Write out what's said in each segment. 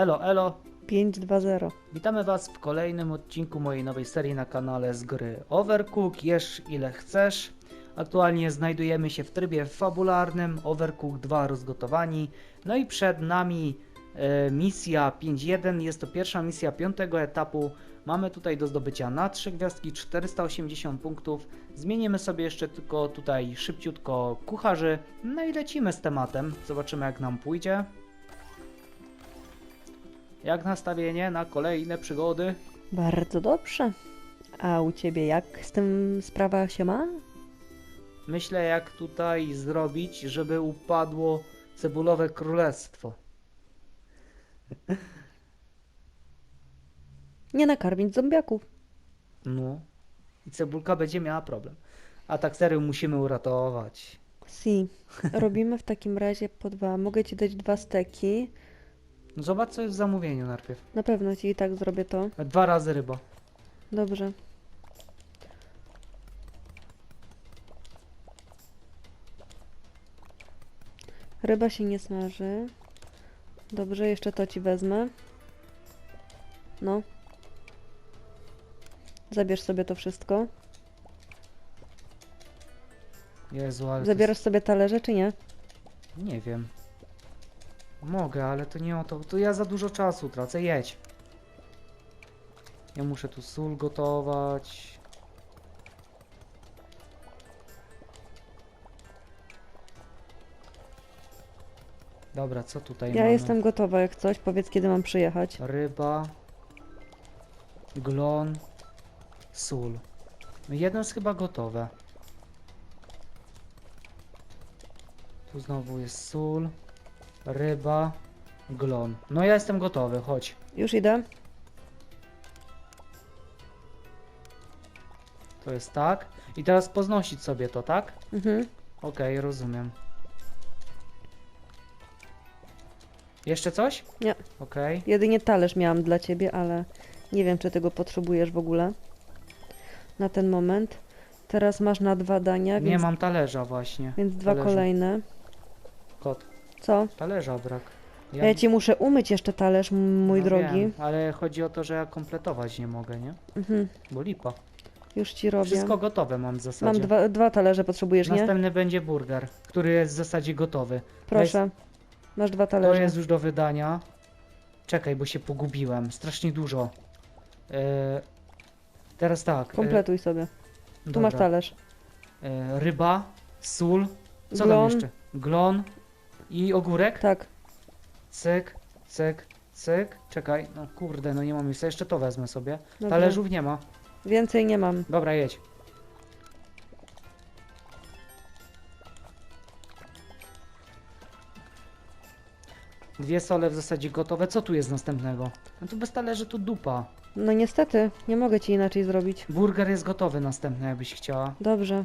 Elo, elo! 5-2-0. Witamy Was w kolejnym odcinku mojej nowej serii na kanale z gry Overcook. Jesz ile chcesz. Aktualnie znajdujemy się w trybie fabularnym Overcook 2 rozgotowani. No i przed nami e, misja 5.1. Jest to pierwsza misja piątego etapu. Mamy tutaj do zdobycia na 3 gwiazdki 480 punktów. Zmienimy sobie jeszcze tylko tutaj szybciutko kucharzy. No i lecimy z tematem. Zobaczymy jak nam pójdzie. Jak nastawienie na kolejne przygody? Bardzo dobrze. A u ciebie jak z tym sprawa się ma? Myślę, jak tutaj zrobić, żeby upadło cebulowe królestwo. Nie nakarmić zombiaków. No. I cebulka będzie miała problem. A tak serio musimy uratować. Si. Robimy w takim razie po dwa. Mogę ci dać dwa steki. No zobacz, co jest w zamówieniu najpierw. Na pewno ci i tak zrobię to. Dwa razy ryba. Dobrze. Ryba się nie smaży. Dobrze, jeszcze to ci wezmę. No. Zabierz sobie to wszystko. Jezu, ale to Zabierasz sobie talerze, czy nie? jest... Nie wiem. Mogę, ale to nie o to. To ja za dużo czasu tracę. Jedź. Ja muszę tu sól gotować. Dobra, co tutaj Ja mamy? jestem gotowa, jak coś. Powiedz, kiedy mam przyjechać. Ryba, glon, sól. No jedno jest chyba gotowe. Tu znowu jest sól, ryba, glon. No ja jestem gotowy, chodź. Już idę. To jest tak. I teraz poznosić sobie to, tak? Mhm. Okej, rozumiem. Jeszcze coś? Nie. Okej. Jedynie talerz miałam dla ciebie, ale nie wiem, czy tego potrzebujesz w ogóle. Na ten moment. Teraz masz na dwa dania, Nie więc, mam talerza właśnie. więc dwa talerza. kolejne. Kot. Co? Talerza brak. Ja, ci muszę umyć jeszcze talerz, m- mój no drogi. Wiem, ale chodzi o to, że ja kompletować nie mogę, nie? Mhm. Bo lipa. Już ci robię. Wszystko gotowe mam w zasadzie. Mam dwa, dwa talerze, potrzebujesz, nie? Następny będzie burger, który jest w zasadzie gotowy. Proszę. Masz dwa To talerze. jest już do wydania. Czekaj, bo się pogubiłem. Strasznie dużo. E, teraz tak. e, Kompletuj sobie. Tu masz talerz. E, ryba, sól. Co Glon. tam jeszcze? Glon i ogórek. Tak. Cyk, cyk, cyk. Czekaj, no kurde, no nie mam miejsca. Jeszcze to wezmę sobie. Dobrze. Talerzów nie ma. Więcej nie mam. Dobra, jedź. Dwie sole w zasadzie gotowe. Co tu jest następnego? No tu bez talerzy to dupa. No niestety, nie mogę ci inaczej zrobić. Burger jest gotowy następny, jakbyś chciała. Dobrze.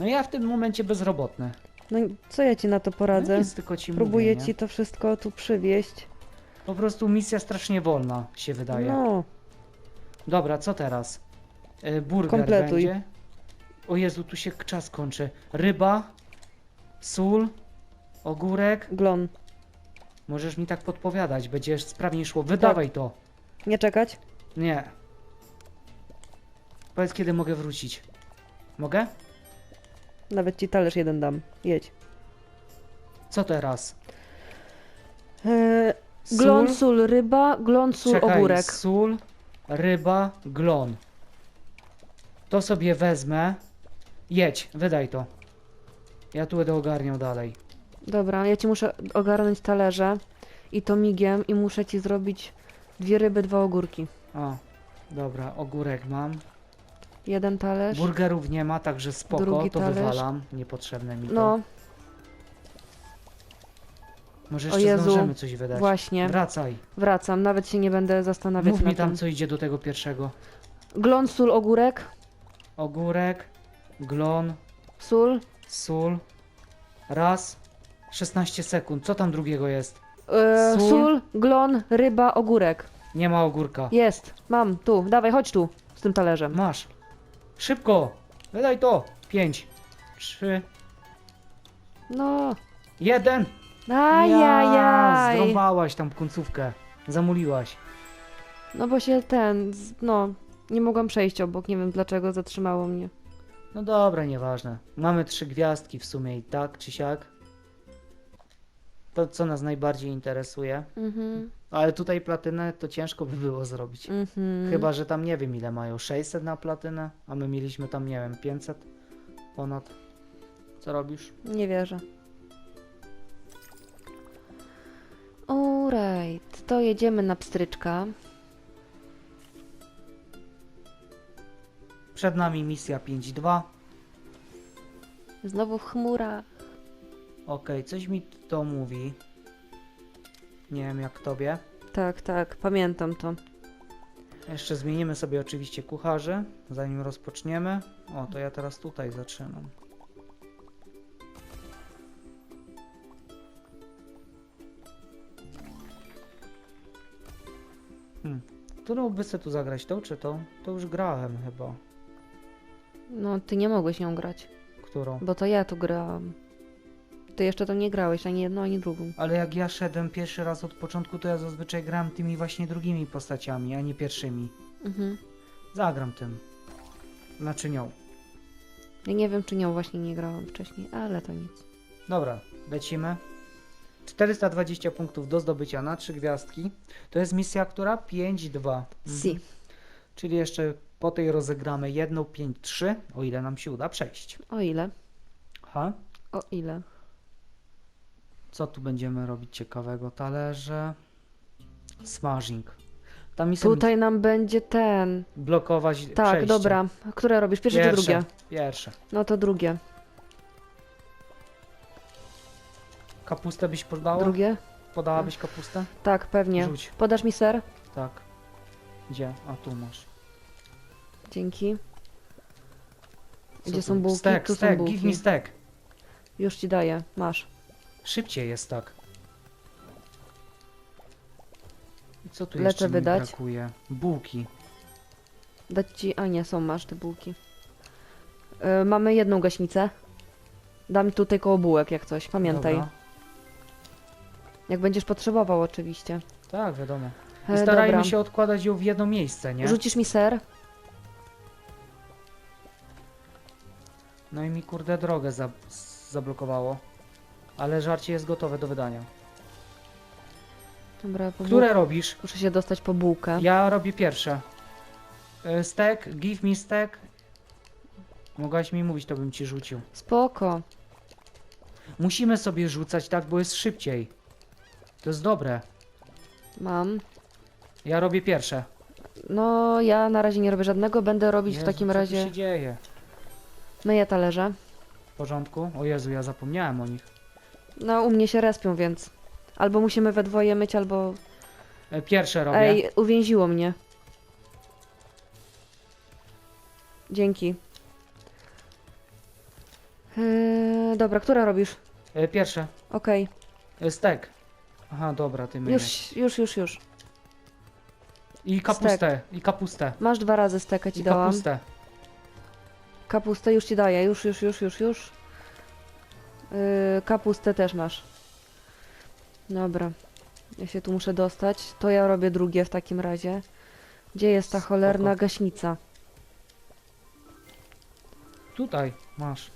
No ja w tym momencie bezrobotny. No i co ja ci na to No poradzę? nic, tylko ci Próbuję mówię, nie? ci to wszystko tu przywieźć. Po prostu misja strasznie wolna się wydaje. No, Dobra, co teraz? Y, burger Kompletuj. będzie. O Jezu, tu się czas kończy. Ryba, sól, ogórek. glon. Możesz mi tak podpowiadać, będzie sprawniej szło. Wydawaj to. Nie czekać? Nie. Powiedz, kiedy mogę wrócić. Mogę? Nawet ci talerz jeden dam. Jedź. Co teraz? Eee, glon, sól, ryba, glon, sól, Czekaj, ogórek. sól, ryba, glon. To sobie wezmę. Jedź, wydaj to. Ja tu będę ogarniał dalej. Dobra, ja ci muszę ogarnąć talerze i to migiem i muszę ci zrobić dwie ryby, dwa ogórki. O, dobra, ogórek mam. Jeden talerz. Burgerów nie ma, także spoko, Drugi to talerz. wywalam. Niepotrzebne mi to. No, Może jeszcze Jezu, zdążymy coś wydać. właśnie. Wracaj. Wracam, nawet się nie będę zastanawiać Mów mi nad tam, tym. co idzie do tego pierwszego. Glon, sól, ogórek, Ogórek, glon, sól, sól. Raz. 16 sekund. Co tam drugiego jest? e, Sól. sól, glon, ryba, ogórek. Nie ma ogórka. Jest, mam, tu, dawaj, chodź tu, z tym talerzem. Masz. Szybko. Wydaj to. 5. 3. No, Jeden! Ajajaj! Zrąbałaś tam końcówkę. Zamuliłaś. No bo się ten, z- no, nie mogłam przejść obok, nie wiem dlaczego zatrzymało mnie. No dobra, nieważne. Mamy trzy gwiazdki w sumie i tak czy siak. To, co nas najbardziej interesuje. Mhm, Ale tutaj platynę to ciężko by było zrobić. mhm. Chyba, że tam nie wiem ile mają. 600 na platynę, a my mieliśmy tam, nie wiem, 500 ponad. Co robisz? Nie wierzę. Alright, to jedziemy na pstryczka. Przed nami misja 5.2. Znowu w chmurach. Okej, coś mi to mówi. Nie wiem jak tobie. Tak, tak, pamiętam to. Jeszcze zmienimy sobie oczywiście kucharzy, zanim rozpoczniemy. O, to ja teraz tutaj zaczynam. Hmm. Którą by sobie tu zagrać? Tą czy tą? To już grałem chyba. No, ty nie mogłeś nią grać, Którą? bo to ja tu grałam. Ty jeszcze to nie grałeś, ani jedną, ani drugą. Ale jak ja szedłem pierwszy raz od początku, to ja zazwyczaj grałem tymi właśnie drugimi postaciami, a nie pierwszymi. Mhm. Zagram tym. Znaczy nią. Ja nie wiem, czy nią właśnie nie grałam wcześniej, ale to nic. Dobra, lecimy. 420 punktów do zdobycia na 3 gwiazdki. To jest misja, która 5-2. Si. Czyli jeszcze po tej rozegramy jedną 5-3, o ile nam się uda przejść. O ile? Ha? O ile? Co tu będziemy robić ciekawego? Talerze. Smashing. Tam Tutaj nam będzie ten. blokować Tak, przejście. dobra. Które robisz? Pierwsze, Pierwsze, czy drugie? Pierwsze. No to drugie. Kapustę byś podała? Drugie? Podałabyś kapustę? Tak, pewnie. Rzuć. Podasz mi ser? Tak. Gdzie? A tu masz. Dzięki. Co Gdzie tu? są bułki? Stek, Tu są stek, bułki. give me stek. Już ci daję. Masz. Szybciej jest tak. I co tu Lecę jeszcze mi wydać. brakuje? Bułki. Dać ci... A nie, są, masz te bułki. Yy, mamy jedną gaśnicę. Dam tutaj koło bułek, jak coś. Pamiętaj. Dobra. Jak będziesz potrzebował, oczywiście. Tak, wiadomo. I E, starajmy dobra. się odkładać ją w jedno miejsce, nie? Rzucisz mi ser? No i mi kurde drogę za zablokowało. Ale żarcie jest gotowe do wydania. Dobra, po Które robisz? Muszę się dostać po bułkę. Ja robię pierwsze. E, Stek, give me stek. Mogłaś mi mówić, to bym ci rzucił. Spoko. Musimy sobie rzucać tak, bo jest szybciej. To jest dobre. Mam. Ja robię pierwsze. No, ja na razie nie robię żadnego. Będę robić Jezu, w takim co tu razie... się dzieje? Myję talerze. W porządku? O Jezu, ja zapomniałem o nich. No, u mnie się respią, więc... Albo musimy we dwoje myć, albo... E, Pierwsze robię. Ej, uwięziło mnie. Dzięki. Yy, dobra, która robisz? E, Pierwsze. Okej. E, Stek. Aha, dobra, ty myjesz. Już, już, już, już. I kapustę, i kapustę. Masz dwa razy steka ci I dałam. kapustę. Kapustę już ci daję. Już, już, już, już, już. Yy, kapustę też masz. Dobra. Ja się tu muszę dostać. To ja robię drugie w takim razie. Gdzie jest ta Spoko. cholerna gaśnica? Tutaj masz.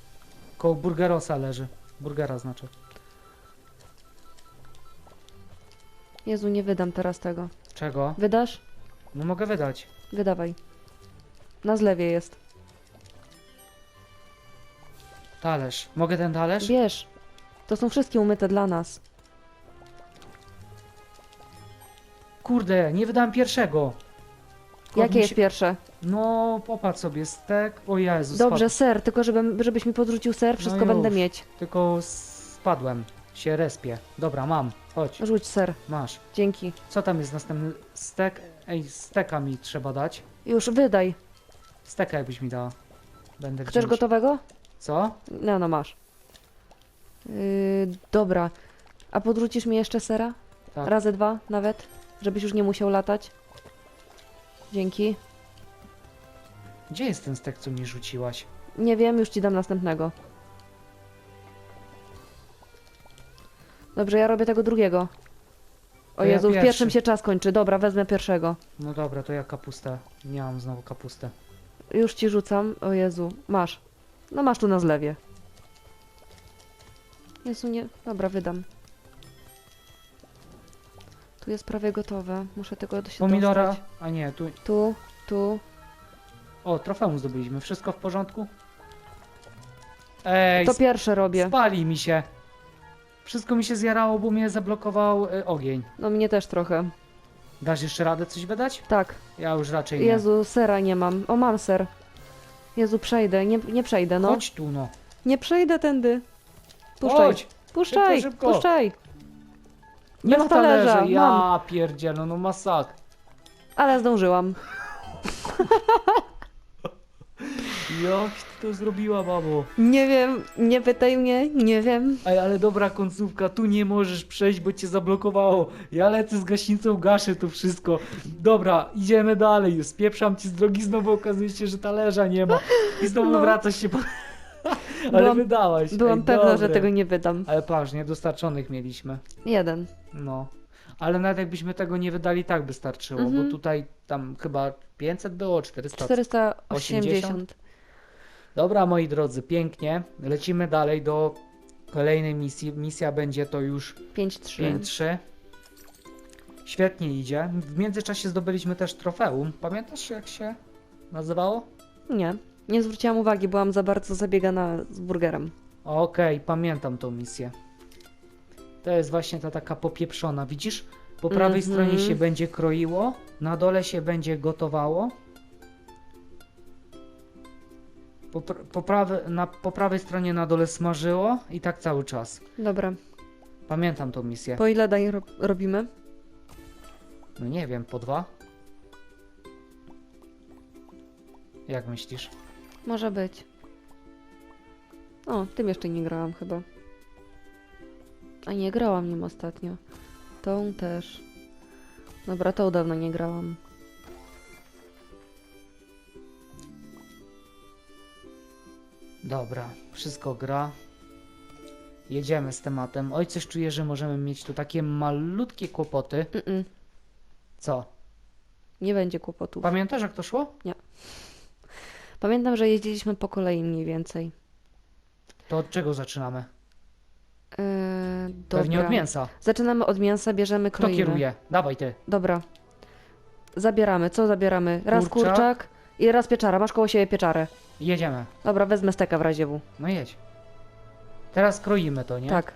Koło burgerosa leży. Burgera znaczy. Jezu, nie wydam teraz tego. Czego? Wydasz? No mogę wydać. Wydawaj. Na zlewie jest. Talerz. Mogę ten talerz? Wiesz, to są wszystkie umyte dla nas. Kurde, nie wydałem pierwszego. Kod Jakie mi jest się- pierwsze? No, popatrz sobie, stek. O Jezu, Dobrze, spadł. ser, tylko żeby, żebyś mi podrzucił ser, wszystko No będę już. mieć. Tylko spadłem. Się respię. Dobra, mam. Chodź, Rzuć ser, masz. dzięki. Co tam jest następny? Stek? Ej, steka mi trzeba dać. Już, wydaj. Steka jakbyś mi dała. Będę Chcesz gdzieś. gotowego? Co? No, no masz. Yy, dobra. A podrzucisz mi jeszcze sera? Tak. Razy dwa nawet? Żebyś już nie musiał latać? Dzięki. Gdzie jest ten stek, co mi rzuciłaś? Nie wiem, już ci dam następnego. Dobrze, ja robię tego drugiego. O To ja Jezu, w pierwszy. pierwszym się czas kończy. Dobra, wezmę pierwszego. No dobra, to ja kapustę. Nie mam znowu kapustę. Już ci rzucam. O Jezu, masz. No masz tu na zlewie. Jezu, nie. Dobra, wydam. Tu jest prawie gotowe. Muszę tego się Pomidora. dostać. A nie, tu. Tu, tu. O, trofeum zdobyliśmy. Wszystko w porządku? Ej, To pierwsze robię. spali mi się. Wszystko mi się zjarało, bo mnie zablokował y, ogień. No mnie też trochę. Dasz jeszcze radę coś wydać? Tak. Ja już raczej nie. Jezu, sera nie mam. O, mam ser. Jezu, przejdę. Nie, nie przejdę, no. Chodź tu, no. Nie przejdę tędy. Puszczaj. Chodź. Puszczaj, Szybko, szybko. puszczaj. Nie ma talerza. talerza, Ja mam. pierdzielę, no masak. Ale zdążyłam. Jak ty to zrobiła, babo? Nie wiem, nie pytaj mnie, nie wiem. Ej, ale dobra końcówka, tu nie możesz przejść, bo cię zablokowało. Ja lecę z gaśnicą, gaszę to wszystko. Dobra, idziemy dalej już. Spieprzam ci z drogi, znowu okazuje się, że talerza nie ma. I znowu No. wracasz się po... ale Byłam- wydałaś. Byłam Ej, pewna, że dobre. tego nie wydam. Ale patrz, niedostarczonych mieliśmy. Jeden. No. Ale nawet jakbyśmy tego nie wydali, tak by starczyło, Mhm. bo tutaj tam chyba 500 było, 400. 480. Dobra, moi drodzy, pięknie. Lecimy dalej do kolejnej misji. Misja będzie to już 5-3. 5-3. Świetnie idzie. W międzyczasie zdobyliśmy też trofeum. Pamiętasz jak się nazywało? Nie. Nie zwróciłam uwagi, byłam za bardzo zabiegana z burgerem. Okej, pamiętam tą misję. To jest właśnie ta taka popieprzona, widzisz? Po prawej Mhm. stronie się będzie kroiło, na dole się będzie gotowało. Po, po, prawe, na, po prawej stronie na dole smażyło i tak cały czas. Dobra. Pamiętam tą misję. Po ile dań ro robimy? No nie wiem, po dwa? Jak myślisz? Może być. O, tym jeszcze nie grałam chyba. A nie, grałam nim ostatnio. Tą też. Dobra, tą dawno nie grałam. Dobra, wszystko gra. Jedziemy z tematem. Oj, coś czuję, że możemy mieć tu takie malutkie kłopoty. Mm-mm. Co? Nie będzie kłopotów. Pamiętasz jak to szło? Pamiętam, że jeździliśmy po kolei mniej więcej. To od czego zaczynamy? Yy, Pewnie dobra. od mięsa. Zaczynamy od mięsa, bierzemy, Kto kroimy. kieruje? Dawaj ty. Dobra. Zabieramy. Co zabieramy? Raz Kurczak. kurczak, i raz pieczara. Masz koło siebie pieczarę. Jedziemy. Dobra, wezmę steka w razie W. No jedź. Teraz kroimy to, nie? Tak.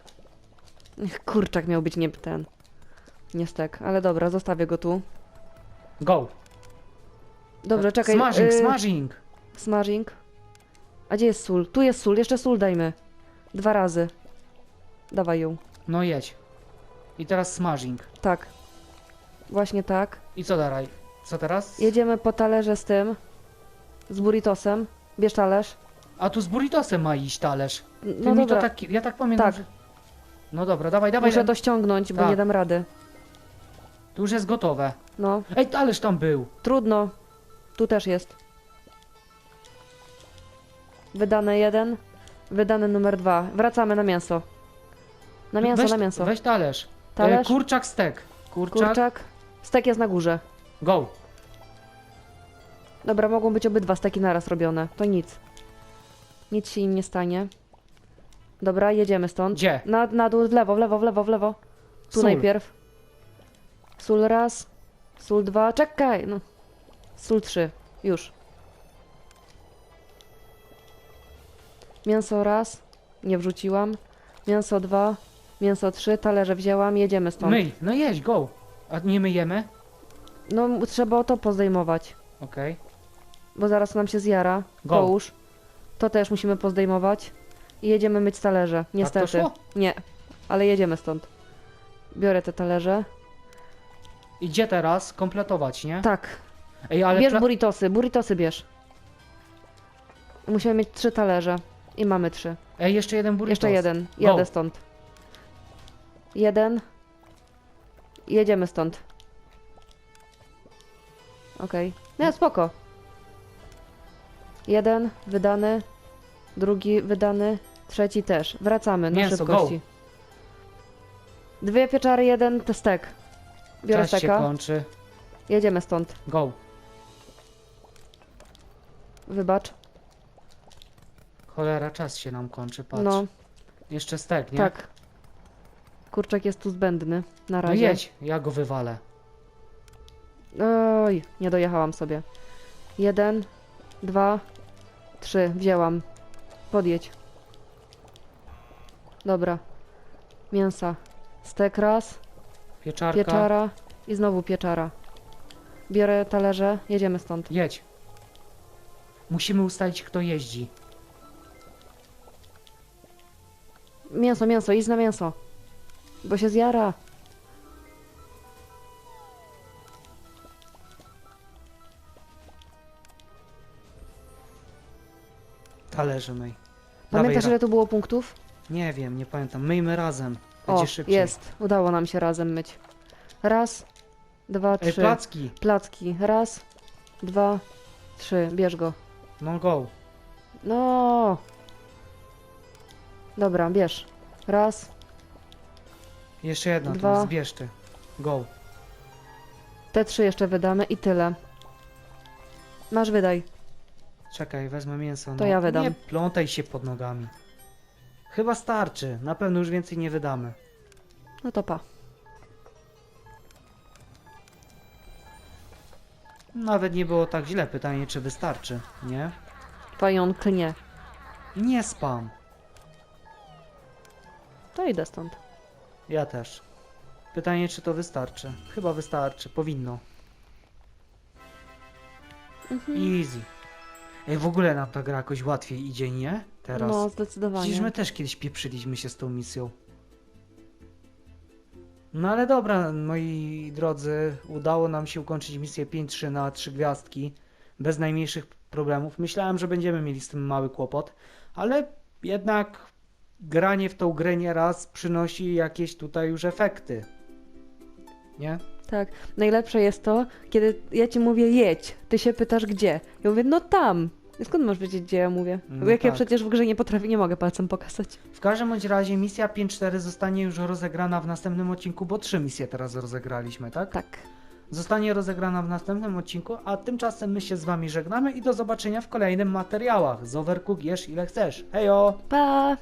Ech, Kurczak miał być nie ten. Nie stek, ale dobra, zostawię go tu. Go. Dobrze, czekaj. Smashing, y, smashing. Smashing. A gdzie jest sól? Tu jest sól, jeszcze sól dajmy. Dwa razy. Dawaj ją. No jedź. I teraz smashing. Tak. Właśnie tak. I co dalej? Co teraz? Jedziemy po talerze z tym. Z burritosem. Bierz talerz. A tu z burritosem ma iść talerz. Ty No mi dobra. to tak, ja tak pamiętam, Tak. że... No dobra, dawaj, dawaj. Muszę to ściągnąć, bo Tak. nie dam rady. Tu już jest gotowe. No, Ej, talerz tam był. trudno. Tu też jest. Wydane jeden. Wydane numer dwa. Wracamy na mięso. Na mięso, weź, na mięso. Weź talerz. Talerz? E, kurczak stek. Kurczak. Kurczak. Stek jest na górze. Go. Dobra, mogą być obydwa steki naraz robione. To nic. Nic się im nie stanie. Dobra, jedziemy stąd. Gdzie? Na, na dół, w lewo, w lewo, w lewo, w lewo. Tu Sól. najpierw. Sól raz. Sól dwa. Czekaj! No. Sól trzy. Już. Mięso raz. Nie wrzuciłam. Mięso dwa. Mięso trzy. Talerze wzięłam. Jedziemy stąd. Myj. No jedź, go. A nie myjemy? No, trzeba o to pozdejmować. Okej. Bo zaraz nam się zjara. Go. Połóż. To też musimy pozdejmować. I jedziemy myć talerze. Niestety. Tak to szło? Nie. Ale jedziemy stąd. Biorę te talerze. Idzie teraz kompletować, nie? Tak. Ej, ale bierz pla- burritosy, burritosy bierz. Musimy mieć trzy talerze. I mamy trzy. Ej, jeszcze jeden burritos. Jeszcze jeden. Jadę Go. stąd. Jeden. Jedziemy stąd. Okej. Nie, spoko. Jeden, wydany. Drugi, wydany. Trzeci też. Wracamy na Mięso, szybkości. Dwie pieczary, jeden testek. Biorę Czas się steka. kończy. Jedziemy stąd. Go. Wybacz. Cholera, czas się nam kończy, patrz. No, Jeszcze stek, nie? tak. Kurczak jest tu zbędny. Na No razie. jedź, ja go wywalę. Oj, nie dojechałam sobie. Jeden, dwa, trzy. Wzięłam. Podjedź. Dobra. Mięsa. Stek raz, Pieczarka. pieczara i znowu pieczara. Biorę talerze, jedziemy stąd. Jedź. Musimy ustalić, kto jeździ. Mięso, mięso, idź na mięso. Bo się zjara. Talerze myj. Pamiętasz, Dawaj, ile tu było punktów? Nie wiem, nie pamiętam. Myjmy razem. O, Będzie szybciej. jest. Udało nam się razem myć. Raz, dwa, Ej, trzy. placki. Placki. Raz, dwa, trzy. Bierz go. No go. No. Dobra, bierz. Raz. Jeszcze jedna, Dwa. to zbierz ty. Go. Te trzy jeszcze wydamy i tyle. Masz, wydaj. Czekaj, wezmę mięso. To no. ja wydam. Nie plątaj się pod nogami. Chyba starczy. Na pewno już więcej nie wydamy. No to pa. Nawet nie było tak źle. Pytanie, czy wystarczy, nie? Pająk nie. Nie spam. To idę stąd. Ja też. Pytanie, czy to wystarczy. Chyba wystarczy. Powinno. Mhm. Easy. Ej, w ogóle nam ta gra jakoś łatwiej idzie, nie? Teraz. No, Przecież zdecydowanie. my też kiedyś pieprzyliśmy się z tą misją. No ale dobra, moi drodzy, udało nam się ukończyć misję 5-3 na 3 gwiazdki bez najmniejszych problemów. Myślałem, że będziemy mieli z tym mały kłopot, ale jednak granie w tą grę nieraz przynosi jakieś tutaj już efekty. Nie? Tak. Najlepsze jest to, kiedy ja ci mówię jedź, ty się pytasz gdzie. Ja mówię, no tam. Skąd masz wiedzieć, gdzie ja mówię? No Bo jak ja tak. przecież w grze nie potrafię, nie mogę palcem pokazać. W każdym bądź razie misja 5-4 zostanie już rozegrana w następnym odcinku, bo trzy misje teraz rozegraliśmy, tak? Tak. zostanie rozegrana w następnym odcinku, a tymczasem my się z wami żegnamy i do zobaczenia w kolejnym materiałach. Z Overcook jesz ile chcesz. Hejo! Pa!